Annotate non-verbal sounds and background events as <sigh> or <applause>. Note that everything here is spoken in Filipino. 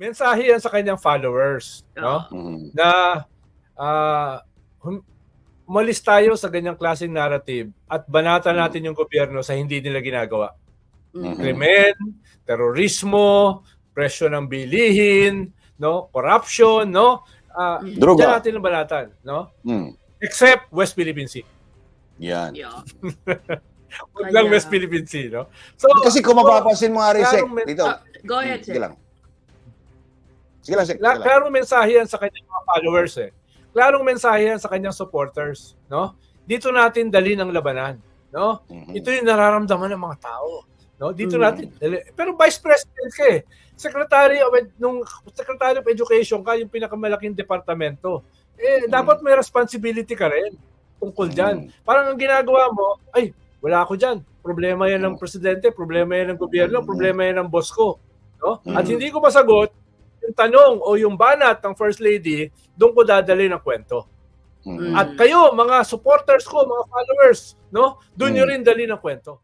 mensahe yan sa kanyang followers, no? Mhm. Na ah, hum- umalis tayo sa ganyang klaseng narrative at banatan natin yung gobyerno sa hindi nila ginagawa. Mhm. Krimen, terorismo, presyo ng bilihin, no? Corruption, no? Ah, Mm. Droga. Diyan natin ang banatan, no? Mm. Except West Philippine Sea. Yan. Yeah. <laughs> Huwag lang West Philippine Sea, no? So, Kasi kung mapapansin mo nga rin, Sek, Klarong men- dito. Ah, go ahead, Sige lang. Sige lang, Sige lang. klarong mensahe yan sa kanyang mga followers eh. Klarong mensahe yan sa kanyang supporters, no? Dito natin dali ng labanan, no? Mhm. Ito yung nararamdaman ng mga tao, no? Dito Mm. natin dali- pero vice president ka eh. Secretary of nung Secretary of Education ka yung pinakamalaking departamento. Eh Mm. dapat may responsibility ka rin tungkol diyan. Mm. Parang ang ginagawa mo, ay wala ako diyan. Problema yan ng presidente, problema yan ng gobyerno, problema yan ng boss ko. No? At hindi ko masagot yung tanong o yung banat ng First Lady, doon ko dadali ng kwento. Mm. At kayo, mga supporters ko, mga followers, no? Doon nyo Mm. rin dali ng kwento.